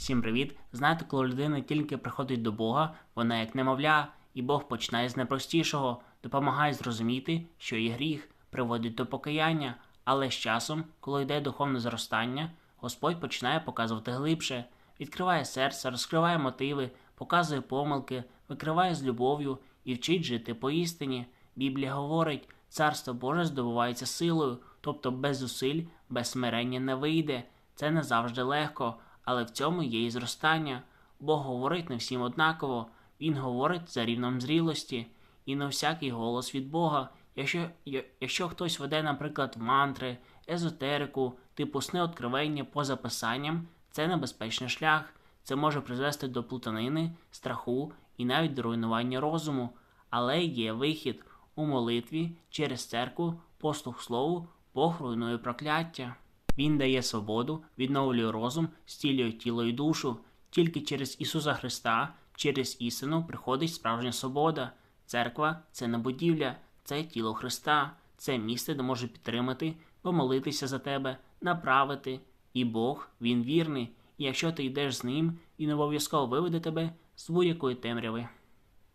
Всім привіт! Знаєте, коли людина тільки приходить до Бога, вона як немовля, і Бог починає з найпростішого, допомагає зрозуміти, що є гріх, приводить до покаяння, але з часом, коли йде духовне зростання, Господь починає показувати глибше, відкриває серце, розкриває мотиви, показує помилки, викриває з любов'ю і вчить жити по істині. Біблія говорить, царство Боже здобувається силою, тобто без зусиль, без смирення не вийде. Це не завжди легко, але в цьому є і зростання. Бог говорить не всім однаково, Він говорить за рівнем зрілості, і на всякий голос від Бога. Якщо, якщо хтось веде, наприклад, мантри, езотерику, типу сни откровення поза писанням, це небезпечний шлях. Це може призвести до плутанини, страху і навіть до руйнування розуму. Але є вихід у молитві через церкву, послух слову, Бог руйнує прокляття. Він дає свободу, відновлює розум, стілює тіло і душу. Тільки через Ісуса Христа, через істину приходить справжня свобода. Церква це не будівля, це тіло Христа, це місце, де може підтримати, помолитися за тебе, направити. І Бог, Він вірний. І якщо ти йдеш з ним, він обов'язково виведе тебе з будь-якої темряви.